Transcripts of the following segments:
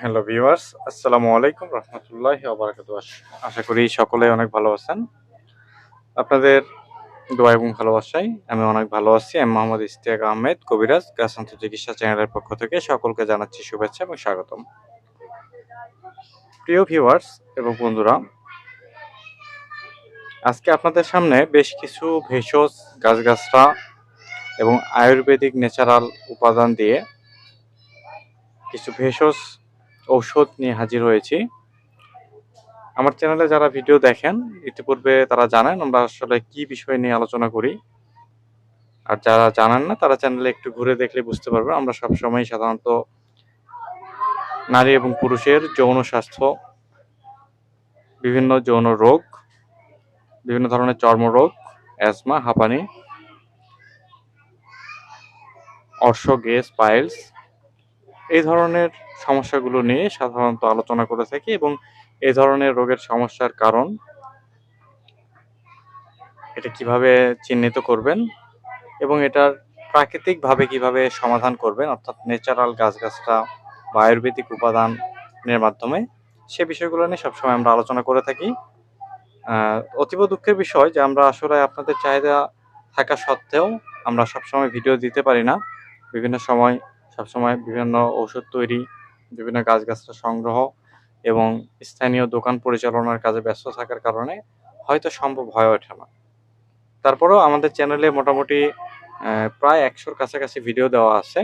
Hello viewers, আসসালামু আলাইকুম রহমতুল্লাহ আবরাকাত আশা করি সকলে অনেক ভালো আছেন। আপনাদের দোয়া এবং ভালোবাসায় আমি অনেক ভালো আছি। আমি মোহাম্মদ ইস্তিয়াক আহমেদ, কবিরাজ গাছান্ত চিকিৎসা চ্যানেলের পক্ষ থেকে সকলকে জানাচ্ছি শুভেচ্ছা এবং স্বাগতম। প্রিয় ভিউয়ার্স এবং বন্ধুরা, আজকে আপনাদের সামনে বেশ কিছু ভেষজ গাছগাছরা এবং আয়ুর্বেদিক ন্যাচারাল উপাদান দিয়ে কিছু ভেষজ ঔষধ নিয়ে হাজির হয়েছি। আমার চ্যানেলে যারা ভিডিও দেখেন, ইতিপূর্বে তারা জানেন আমরা আসলে কি বিষয় নিয়ে আলোচনা করি। আর যারা জানেন না, তারা চ্যানেলে একটু ঘুরে দেখলে বুঝতে পারবেন আমরা সবসময় সাধারণত নারী এবং পুরুষের যৌন স্বাস্থ্য, বিভিন্ন যৌন রোগ, বিভিন্ন ধরনের চর্মরোগ, অ্যাজমা, হাঁপানি, অর্শ গেস পাইলস এই ধরনের সমস্যাগুলো নিয়ে সাধারণত আলোচনা করে থাকি এবং এই ধরনের রোগের সমস্যার কারণ এটা কীভাবে চিহ্নিত করবেন এবং এটার প্রাকৃতিকভাবে কীভাবে সমাধান করবেন, অর্থাৎ ন্যাচারাল গাছগাছরা বা আয়ুর্বেদিক উপাদানের মাধ্যমে সে বিষয়গুলো নিয়ে সবসময় আমরা আলোচনা করে থাকি। অতীব দুঃখের বিষয় যে আমরা আসলে আপনাদের চাহিদা থাকা সত্ত্বেও আমরা সবসময় ভিডিও দিতে পারি না। বিভিন্ন সময় সবসময় বিভিন্ন ঔষধ তৈরি, বিভিন্ন গাছগাছরা সংগ্রহ এবং স্থানীয় দোকান পরিচালনার কাজে ব্যস্ত থাকার কারণে হয়তো সম্ভব হয়ে ওঠে না। তারপরেও আমাদের চ্যানেলে মোটামুটি প্রায় একশোর কাছাকাছি ভিডিও দেওয়া আছে।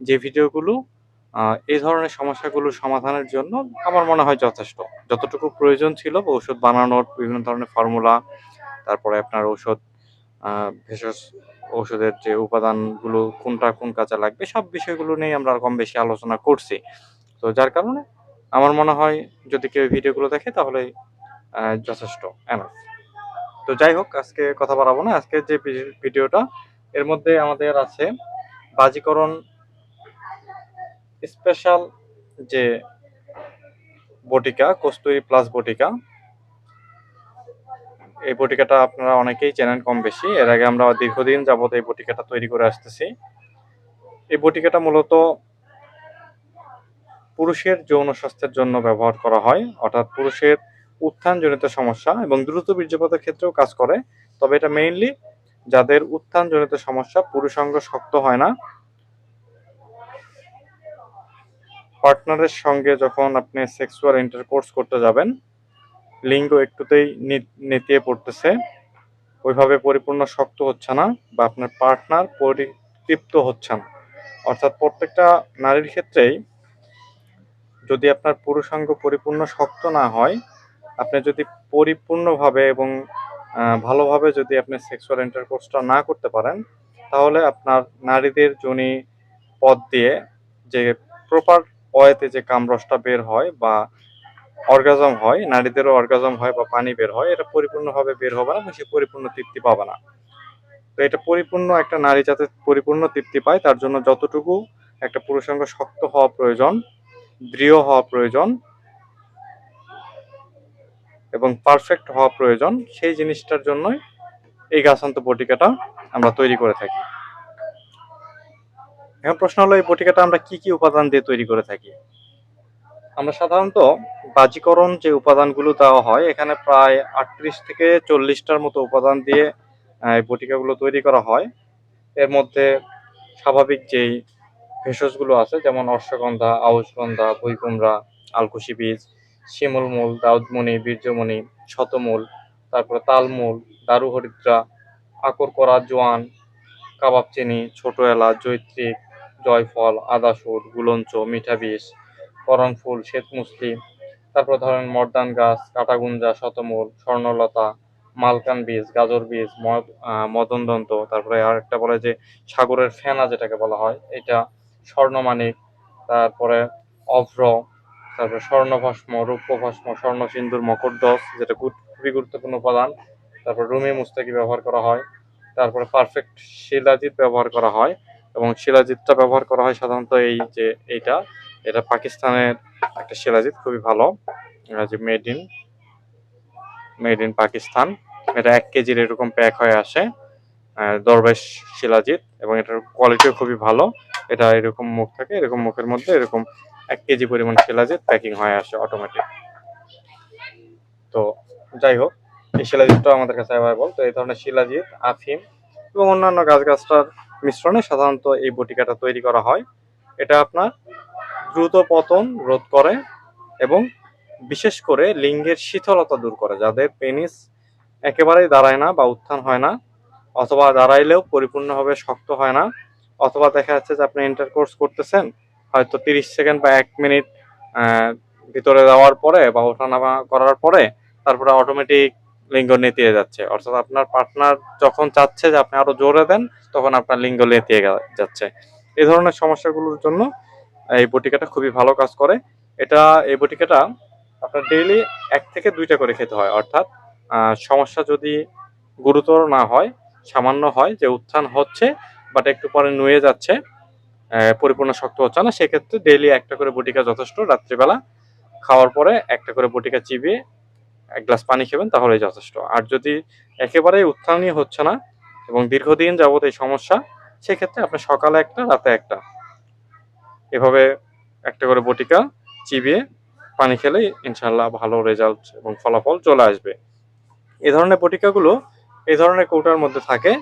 যে ভিডিওগুলো এই ধরনের সমস্যাগুলো সমাধানের জন্য আমার মনে হয় যথেষ্ট। যতটুকু প্রয়োজন ছিল, ঔষধ বানানোর বিভিন্ন ধরনের ফর্মুলা তারপরে আপনার ঔষধ ভেষজ ঔষধের যে উপাদানগুলো কোনটা কোন কাজে লাগবে, সব বিষয়গুলো নিয়ে আমরা কম বেশি আলোচনা করছি। তো যার কারণে আমার মনে হয় যদি কেউ ভিডিওগুলো দেখে তাহলে যথেষ্ট এনাফ তো যাই হোক, আজকে কথা বাড়াবো না। আজকে যে ভিডিওটা, এর মধ্যে আমাদের আছে বাজিকরণ স্পেশাল যে বটিকা, কস্তুরি প্লাস বটিকা এই বটিকাটা আপনারা অনেকেই চেনেন কম বেশি এর আগে আমরা দীর্ঘদিন যাবত এই বটিকাটা তৈরি করে আসতেছি। এই বটিকাটা মূলত পুরুষের যৌন স্বাস্থ্যের জন্য ব্যবহার করা হয়, অর্থাৎ পুরুষের উত্থানজনিত সমস্যা এবং দ্রুত বীর্যপাতের ক্ষেত্রেও কাজ করে। তবে এটা মেইনলি যাদের উত্থানজনিত সমস্যা, পুরুষাঙ্গ শক্ত হয় না। পার্টনারের সঙ্গে যখন আপনি সেক্সুয়াল ইন্টারকোর্স করতে যাবেন লিঙ্গ একটুতেই নেতিয়ে পড়তেছে। ওইভাবে পরিপূর্ণ শক্ত হচ্ছে না বা আপনার পার্টনার পরিতৃপ্ত হচ্ছে না। অর্থাৎ প্রত্যেকটা নারীর ক্ষেত্রেই যদি আপনার পুরুষাঙ্গ পরিপূর্ণ শক্ত না হয়, আপনি যদি পরিপূর্ণভাবে এবং ভালোভাবে যদি আপনি সেক্সুয়াল ইন্টারকোর্সটা না করতে পারেন, তাহলে আপনার নারীদের যোনি পথ দিয়ে যে প্রপার ওয়েতে যে কামরসটা বের হয় বা অর্গাজম হয়, নারীদেরও অর্গাজম হয় বা পানি বের হয়, এটা পরিপূর্ণভাবে বের হবে না, সে পরিপূর্ণ তৃপ্তি পাবে না। তো এটা পরিপূর্ণ একটা নারী যাতে পরিপূর্ণ তৃপ্তি পায়, তার জন্য যতটুকু একটা পুরুষাঙ্গ শক্ত হওয়া প্রয়োজন, দৃঢ় হওয়া প্রয়োজন এবং পারফেক্ট হওয়া প্রয়োজন, সেই জিনিসটার জন্যই এই গাছান্ত বটিকাটা আমরা তৈরি করে থাকি। এখন প্রশ্ন হলো, এই বটিকাটা আমরা কি কি উপাদান দিয়ে তৈরি করে থাকি? আমরা সাধারণত বাজিকরণ যে উপাদানগুলো দেওয়া হয়, এখানে প্রায় আটত্রিশ থেকে চল্লিশটার মতো উপাদান দিয়ে বটিকাগুলো তৈরি করা হয়। এর মধ্যে স্বাভাবিক যেই ভেষজগুলো আছে, যেমন অশ্বগন্ধা, আউশগন্ধা ভুইকুমড়া আলকুশি বীজ শিমুলমূল দাউদমণি, বীর্যমণি, শতমূল, তারপরে তালমূল, দারুহরিদ্রা, আকরকরা, জোয়ান কাবাব চিনি ছোট এলাচ, জৈত্রিক, জয়ফল, আদাসুর, গুলঞ্চ মিঠা বিষ করণ ফুল শ্বেতমুসলি তারপর ধরেন মর্দান গাছ, কাটাগুঞ্জা, শতমূল, স্বর্ণলতা, মালকান বীজ, গাজর বীজ মদনদন্ত, তারপরে আর একটা বলে যে সাগরের ফেনা যেটাকে বলা হয়, এটা স্বর্ণমানিক তারপরে অভ্র, তারপরে স্বর্ণভস্ম, রূপভস্ম স্বর্ণ সিন্দুর মকরদস যেটা খুবই গুরুত্বপূর্ণ উপাদান, তারপর রুমি মুস্তাকি ব্যবহার করা হয়, তারপরে পারফেক্ট শিলাজিৎ ব্যবহার করা হয়, এবং শিলাজিৎটা ব্যবহার করা হয় সাধারণত এই যে, এইটা এটা পাকিস্তানের একটা শিলাজিৎ, খুবই ভালো। যে made in made in Pakistan. এটা এক কেজির এরকম প্যাক হয়ে আসে দরবেশ শিলাজিৎ, এবং এটার কোয়ালিটিও খুবই ভালো। এটা এরকম মুখ থাকে, এরকম মুখের মধ্যে এরকম এক কেজি পরিমাণ শিলাজিৎ প্যাকিং হয়ে আসে অটোমেটিক তো যাই হোক, এই শিলাজিৎটাও আমাদের কাছে অ্যাভেলেবল তো এই ধরনের শিলাজিৎ, আফিম এবং অন্যান্য গাছ গাছটার মিশ্রণে সাধারণত এই বটিকাটা তৈরি করা হয়। এটা আপনার দ্রুত পতন রোধ করে এবং বিশেষ করে লিঙ্গের শীতলতা দূর করে, যাদের পেনিস একেবারেই দাঁড়ায় না বা উত্থান হয় না, অথবা দাঁড়াইলেও পরিপূর্ণভাবে শক্ত হয় না, অথবা দেখা যাচ্ছে যে আপনি ইন্টারকোর্স করতেছেন, হয়তো তিরিশ সেকেন্ড বা এক মিনিট ভিতরে যাওয়ার পরে বা ওঠানামা করার পরে তারপরে অটোমেটিক লিঙ্গ নেতিয়ে যাচ্ছে। অর্থাৎ আপনার পার্টনার যখন চাচ্ছে যে আপনি আরও জোরে দেন, তখন আপনার লিঙ্গ নেতিয়ে যাচ্ছে। এই ধরনের সমস্যাগুলোর জন্য এই বটিকাটা খুবই ভালো কাজ করে। এটা, এই বটিকাটা আপনার ডেইলি এক থেকে দুইটা করে খেতে হয়, অর্থাৎ সমস্যা যদি গুরুতর না হয়, সামান্য হয় যে উত্থান হচ্ছে বাট একটু পরে নুয়ে যাচ্ছে পরিপূর্ণ শক্ত হচ্ছে না, সেক্ষেত্রে ডেইলি একটা করে বটিকা যথেষ্ট। রাত্রিবেলা খাওয়ার পরে একটা করে বটিকা চিবিয়ে এক গ্লাস পানি খেবেন তাহলে যথেষ্ট। আর যদি একেবারেই উত্থানই হচ্ছে না এবং দীর্ঘদিন যাবত এই সমস্যা, সেক্ষেত্রে আপনি সকালে একটা, রাতে একটা এভাবে একটা করে বটিকা চিবিয়ে পানি খেলেই ইনশাল্লাহ ভালো রেজাল্ট এবং ফলাফল চলে আসবে। এ ধরনের বটিকাগুলো এ ধরনের কৌটার মধ্যে থাকে।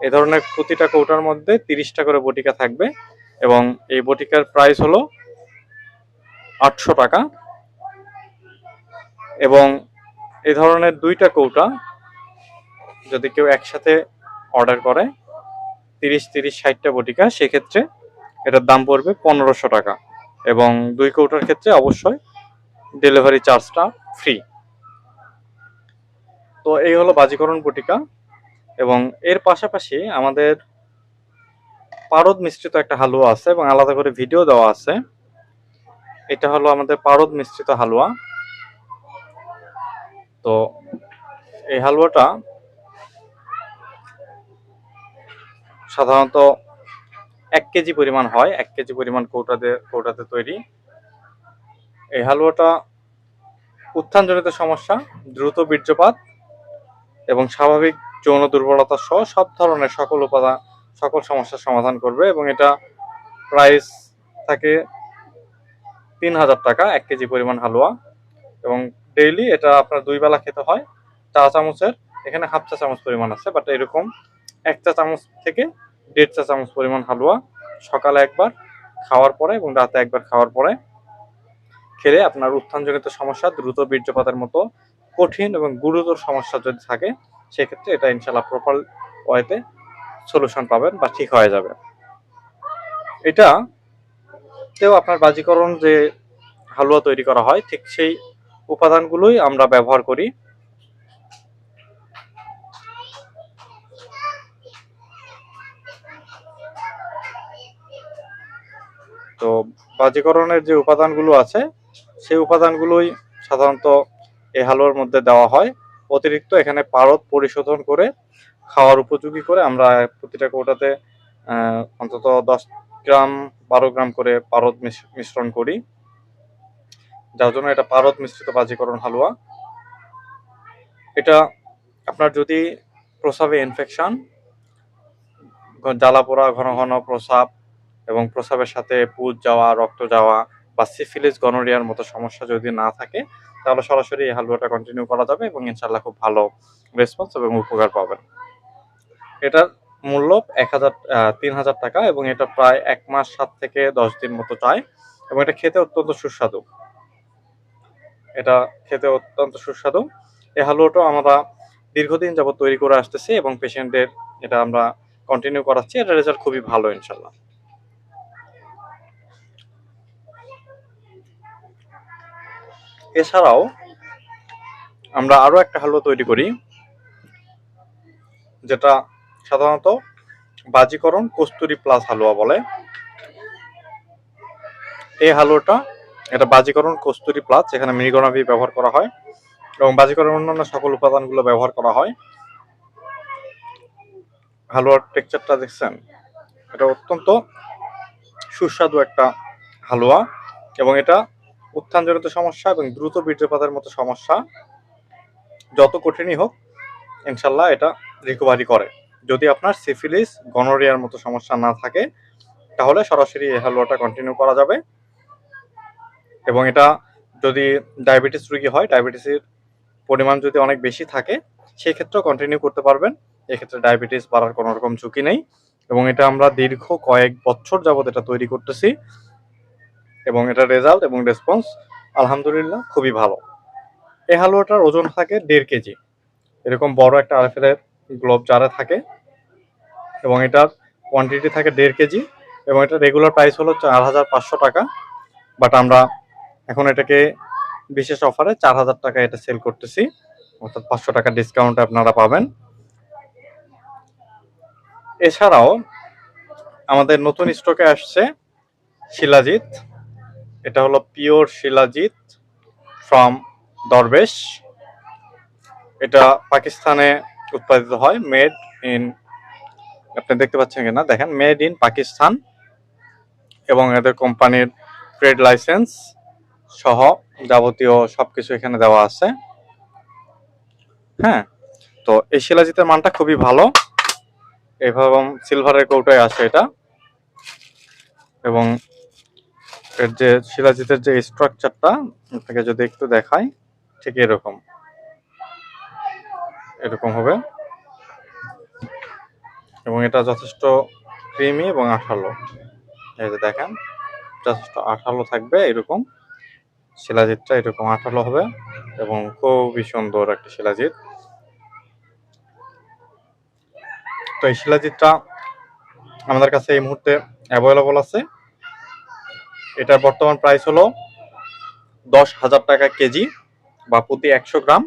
এ ধরনের প্রতিটা কৌটার মধ্যে তিরিশটা করে বটিকা থাকবে এবং এই বটিকার প্রাইস হলো আটশো টাকা এবং এ ধরনের দুইটা কৌটা যদি কেউ একসাথে অর্ডার করে, তিরিশ তিরিশ, ষাটটা বটিকা, সেক্ষেত্রে এটার দাম পড়বে পনেরোশো টাকা। এবং দুই কৌটার ক্ষেত্রে অবশ্যই ডেলিভারি চার্জটা ফ্রি তো এই হলো বাজিকরণ বটিকা এবং এর পাশাপাশি আমাদের পারদ মিশ্রিত একটা হালুয়া আছে এবং আলাদা করে ভিডিও দেওয়া আছে। এটা হলো আমাদের পারদ মিশ্রিত হালুয়া। তো এই হালুয়াটা সাধারণত এক কেজি পরিমাণ হয়, এক কেজি পরিমাণ কৌটাতে কৌটাতে তৈরি। এই হালুয়াটা উত্থানজনিত সমস্যা, দ্রুত বীর্যপাত এবং স্বাভাবিক যৌন দুর্বলতা সহ সব ধরনের সকল উপাদান সকল সমস্যার সমাধান করবে এবং এটা প্রাইস থাকে তিন হাজার টাকা, এক কেজি পরিমাণ হালুয়া এবং ডেইলি এটা আপনার দুই বেলা খেতে হয়। চা চামচের, এখানে হাফ চা চামচ পরিমাণ আছে বাট এরকম এক চা চামচ থেকে দেড় চা চামচ পরিমাণ হালুয়া সকালে একবার, খাওয়ার পরে এবং রাতে একবার খাওয়ার পরে খেলে আপনার উত্থানজনিত সমস্যা দ্রুত বীর্যপাতের মতো কঠিন এবং গুরুতর সমস্যা যদি থাকে, সেক্ষেত্রে এটা ইনশাল্লাহ প্রপার ওয়েতে সলিউশন পাবেন বা ঠিক হয়ে যাবে। এটা তেও আপনার বাজিকরণ যে হালুয়া তৈরি করা হয়, ঠিক সেই উপাদানগুলোই আমরা ব্যবহার করি। তো বাজিকরণের যে উপাদানগুলো আছে, সেই উপাদানগুলোই সাধারণত এই হালুয়ার মধ্যে দেওয়া হয়। অতিরিক্ত এখানে পারদ পরিশোধন করে খাওয়ার উপযোগী করে আমরা প্রতিটা কৌটাতে অন্তত দশ গ্রাম, বারো গ্রাম করে পারদ মিশ- মিশ্রণ করি। যার জন্য এটা পারদ মিশ্রিত বাজিকরণ হালুয়া। এটা আপনার যদি প্রসাবে ইনফেকশন জ্বালা পোড়া ঘন ঘন প্রসাব এবং প্রসাবের সাথে পুজ যাওয়া, রক্ত যাওয়া বা সিফিলিস, গনোরিয়ার মতো সমস্যা যদি না থাকে, তাহলে সরাসরি এই হালুয়াটা কন্টিনিউ করা যাবে এবং ইনশাল্লাহ খুব ভালো রেসপন্স এবং উপকার পাবেন। এটার মূল্য এক হাজার তিন হাজার টাকা এবং এটা প্রায় এক মাস সাত থেকে দশ দিন মতো চায় এবং এটা খেতে অত্যন্ত সুস্বাদু। এটা খেতে অত্যন্ত সুস্বাদু। এই হালুয়াটা আমরা দীর্ঘদিন যাবত তৈরি করে আসতেছি এবং পেশেন্টদের এটা আমরা কন্টিনিউ করাচ্ছি। এটা রেজাল্ট খুবই ভালো ইনশাল্লাহ এছাড়াও আমরা আরও একটা হালুয়া তৈরি করি, যেটা সাধারণত বাজিকরণ কস্তুরি প্লাস হালুয়া বলে। এই হালুয়াটা এটা বাজিকরণ কস্তুরি প্লাস যেখানে মৃগনাভি ব্যবহার করা হয় এবং বাজিকরণ অন্যান্য সকল উপাদানগুলো ব্যবহার করা হয়। হালুয়ার টেক্সচারটা দেখছেন? এটা অত্যন্ত সুস্বাদু একটা হালুয়া এবং এটা উত্থানজনিত সমস্যা এবং দ্রুত বীর্যপাতের মতো সমস্যা যত কঠিনই হোক, ইনশাল্লাহ এটা রিকভারি করে। যদি আপনার সিফিলিস গনোরিয়ার মতো সমস্যা না থাকে, তাহলে সরাসরি এই হালুয়াটা কন্টিনিউ করা যাবে। এবং এটা যদি ডায়াবেটিস রোগী হয় ডায়াবেটিসের পরিমাণ যদি অনেক বেশি থাকে সেই ক্ষেত্রেও কন্টিনিউ করতে পারবেন। এক্ষেত্রে ডায়াবেটিস বাড়ার কোনো রকম ঝুঁকি নেই। এবং এটা আমরা দীর্ঘ কয়েক বছর যাবত এটা তৈরি করতেছি। এবং এটা রেজাল্ট এবং রেসপন্স আলহামদুলিল্লাহ, খুবই ভালো। এই হালুয়াটার ওজন থাকে দেড় কেজি। এরকম বড় একটা আরএফএলের গ্লোব জারে থাকে, এবং এটার কোয়ান্টিটি থাকে দেড় কেজি, এবং এটা রেগুলার প্রাইস হলো চার হাজার পাঁচশো টাকা বাট আমরা এখন এটাকে বিশেষ অফারে চার হাজার টাকা এটা সেল করতেছি। অর্থাৎ পাঁচশো টাকা ডিসকাউন্ট আপনারা পাবেন। এছাড়াও আমাদের নতুন স্টকে আসছে শিলাজিৎ। এটা হলো পিওর শিলাজিৎ ফ্রম দরবেশ। এটা পাকিস্তানে উৎপাদিত হয় মেড ইন আপনি দেখতে পাচ্ছেন কিনা? দেখেন মেড ইন পাকিস্তান এবং এদের কোম্পানির ট্রেড লাইসেন্স সহ যাবতীয় সবকিছু এখানে দেওয়া আছে। হ্যাঁ তো এই শিলাজিতের মানটা খুবই ভালো। এবং সিলভারের কৌটোয় আসে এটা। এবং এর যে শিলাজিতের যে স্ট্রাকচারটা আপনাকে যদি একটু দেখাই, ঠিক এরকম। এরকম হবে। এবং এটা যথেষ্ট ক্রিমি এবং আঠালো। এই যে দেখেন, যথেষ্ট আঠালো থাকবে এরকম। শিলাজিৎটা এরকম আঠালো হবে এবং খুবই সুন্দর একটা শিলাজিৎ। তো এই শিলাজিৎটা আমাদের কাছে এই মুহূর্তে অ্যাভেলেবল আছে। এটার বর্তমান প্রাইস হলো দশ হাজার টাকা কেজি বা প্রতি একশো গ্রাম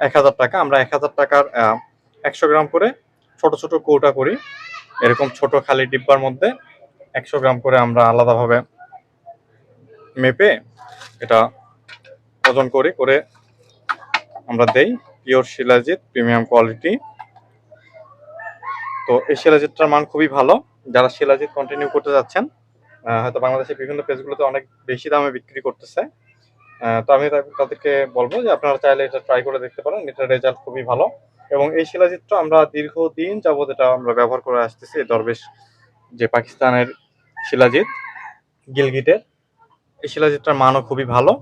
এক হাজার টাকা। আমরা এক হাজার টাকার একশো গ্রাম করে ছোট ছোট কৌটা করি। এরকম ছোট খালি ডিব্বার মধ্যে একশো গ্রাম করে আমরা আলাদাভাবে মেপে এটা ওজন করি, করে আমরা দেই। Pure shilajit, premium quality. তো এই শিলাজিৎটার মান খুবই ভালো। যারা শিলাজিৎ কন্টিনিউ করতে যাচ্ছেন হয়তো বাংলাদেশের বিভিন্ন পেজগুলোতে অনেক বেশি দামে বিক্রি করতেছে। তো আমি তাদেরকে বলব যে আপনারা চাইলে এটা ট্রাই করে দেখতে পারেন এটার রেজাল্ট খুবই ভালো। এবং এই শিলাজিৎটা আমরা দীর্ঘদিন যাবত এটা আমরা ব্যবহার করে আসতেছি দরবেশ যে পাকিস্তানের শিলাজিৎ, গিলগিটের। এই শিলাজিৎটার মানও খুবই ভালো,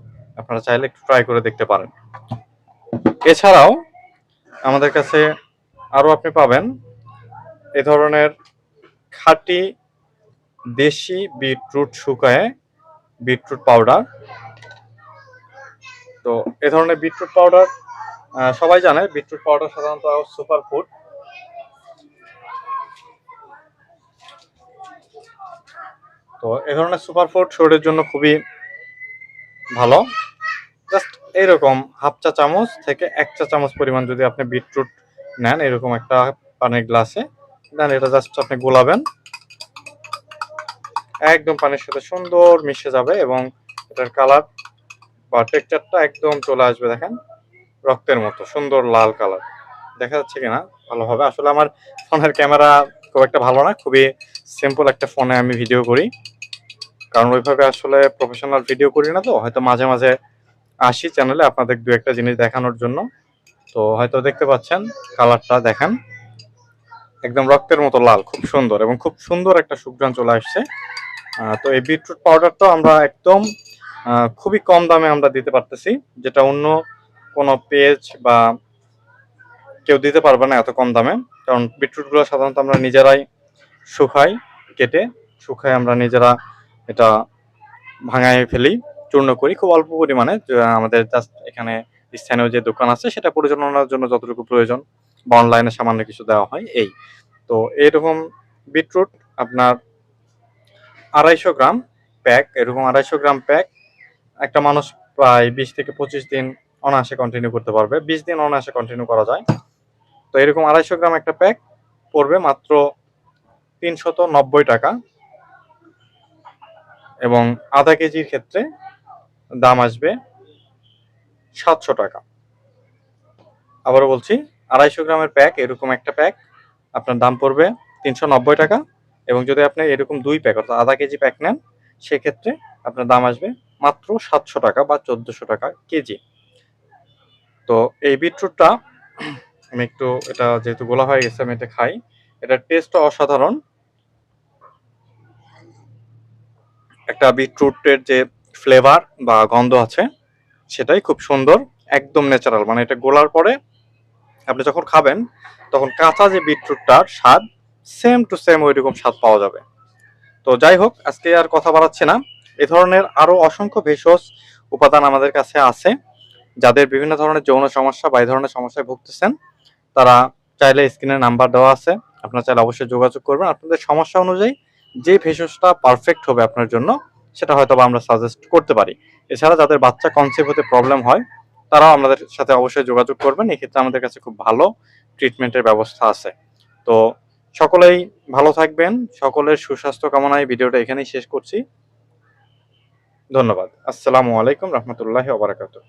আপনারা চাইলে একটু ট্রাই করে দেখতে পারেন। এছাড়াও আমাদের কাছে আরও আপনি পাবেন এ ধরনের খাঁটি দেশি বিটরুট শুকায়, বিটরুট পাউডার। তো এ ধরনের বিটরুট পাউডার সবাই জানে, বিটরুট পাউডার সাধারণত সুপার ফুড। তো এ ধরনের সুপার ফুড শরীরের জন্য খুবই ভালো। জাস্ট এইরকম হাফ চা চামচ থেকে এক চা চামচ পরিমাণ যদি আপনি বিটরুট নেন, এরকম একটা পানির গ্লাসে, দেন এটা জাস্ট আপনি গোলাবেন। একদম পানির সাথে সুন্দর মিশে যাবে এবং এটার কালার বা টেক্সচারটা একদম চলে আসবে দেখেন, রক্তের মতো, সুন্দর লাল কালার। দেখা যাচ্ছে কিনা? ভালোভাবে আসলে আমার ফোনের ক্যামেরা খুব একটা ভালো না, খুবই সিম্পল একটা ফোনে আমি ভিডিও করি। কারণ ওইভাবে আসলে প্রফেশনাল ভিডিও করি না তো, হয়তো মাঝে মাঝে আসি চ্যানেলে আপনাদের দু একটা জিনিস দেখানোর জন্য। তো হয়তো দেখতে পাচ্ছেন, কালারটা দেখেন। একদম রক্তের মতো লাল, খুব সুন্দর এবং খুব সুন্দর একটা সুগ্রান চলে আসছে। তো এই বিটরুট পাউডারটা আমরা একদম খুবই কম দামে আমরা দিতে পারতেছি, যেটা অন্য কোনো পেজ বা কেউ দিতে পারবে না এত কম দামে। কারণ বিটরুটগুলো সাধারণত আমরা নিজেরাই শুকাই, কেটে শুকাই আমরা নিজেরা এটা ভাঙায় ফেলি, চূর্ণ করি, খুব অল্প পরিমাণে আমাদের জাস্ট এখানে স্থানীয় যে দোকান আছে, সেটা পরিচালনার জন্য যতটুকু প্রয়োজন, বা অনলাইনে সামান্য কিছু দেওয়া হয়, এই। তো এইরকম বিটরুট আপনার আড়াইশো গ্রাম প্যাক, এরকম আড়াইশো গ্রাম প্যাক। একটা মানুষ প্রায় বিশ থেকে পঁচিশ দিন অনায়াসে কন্টিনিউ করতে পারবে। বিশ দিন অনায়াসে কন্টিনিউ করা যায়। তো এরকম আড়াইশো গ্রাম একটা প্যাক পড়বে মাত্র তিনশত নব্বই টাকা। এবং আধা কেজির ক্ষেত্রে দাম আসবে সাতশো টাকা। আবারও বলছি, আড়াইশো গ্রামের প্যাক, এরকম একটা প্যাক, আপনার দাম পড়বে তিনশো নব্বই টাকা। এবং যদি আপনি এরকম দুই প্যাক অর্থাৎ আধা কেজি প্যাক নেন, সেক্ষেত্রে আপনার দাম আসবে মাত্র সাতশো টাকা বা চোদ্দোশো টাকা কেজি। তো এই বিটরুটটা, আমি একটু এটা যেহেতু গোলা হয়ে গেছে, আমি এটা খাই। এটার টেস্টটা অসাধারণ। একটা বিটরুটের যে ফ্লেভার বা গন্ধ আছে, সেটাই খুব সুন্দর, একদম ন্যাচারাল মানে এটা গোলার পরে আপনি যখন খাবেন, তখন কাঁচা যে বিটরুটটার স্বাদ সেম টু সেম ওইরকম স্বাদ পাওয়া যাবে। তো যাই হোক, আজকে আর কথা বাড়াচ্ছি না। এ ধরনের আরও অসংখ্য ভেষজ উপাদান আমাদের কাছে আছে, যাদের বিভিন্ন ধরনের যৌন সমস্যা বা এই ধরনের সমস্যায় ভুগতেছেন। তারা চাইলে স্ক্রিনে নাম্বার দেওয়া আছে, আপনারা চাইলে অবশ্যই যোগাযোগ করবেন। আপনাদের সমস্যা অনুযায়ী যে ভেষজটা পারফেক্ট হবে আপনার জন্য, সেটা হয়তো আমরা সাজেস্ট করতে পারি। এছাড়া যাদের বাচ্চা কনসেপ্ট হতে প্রবলেম হয়, তারাও আমাদের সাথে অবশ্যই যোগাযোগ করবেন। এক্ষেত্রে আমাদের কাছে খুব ভালো ট্রিটমেন্টের ব্যবস্থা আছে। তো সকলেই ভালো থাকবেন, সকলের সুস্বাস্থ্য কামনায় ভিডিওটা এখানেই শেষ করছি। ধন্যবাদ। আসসালামু আলাইকুম রহমতুল্লাহ ওবরাকাতুহ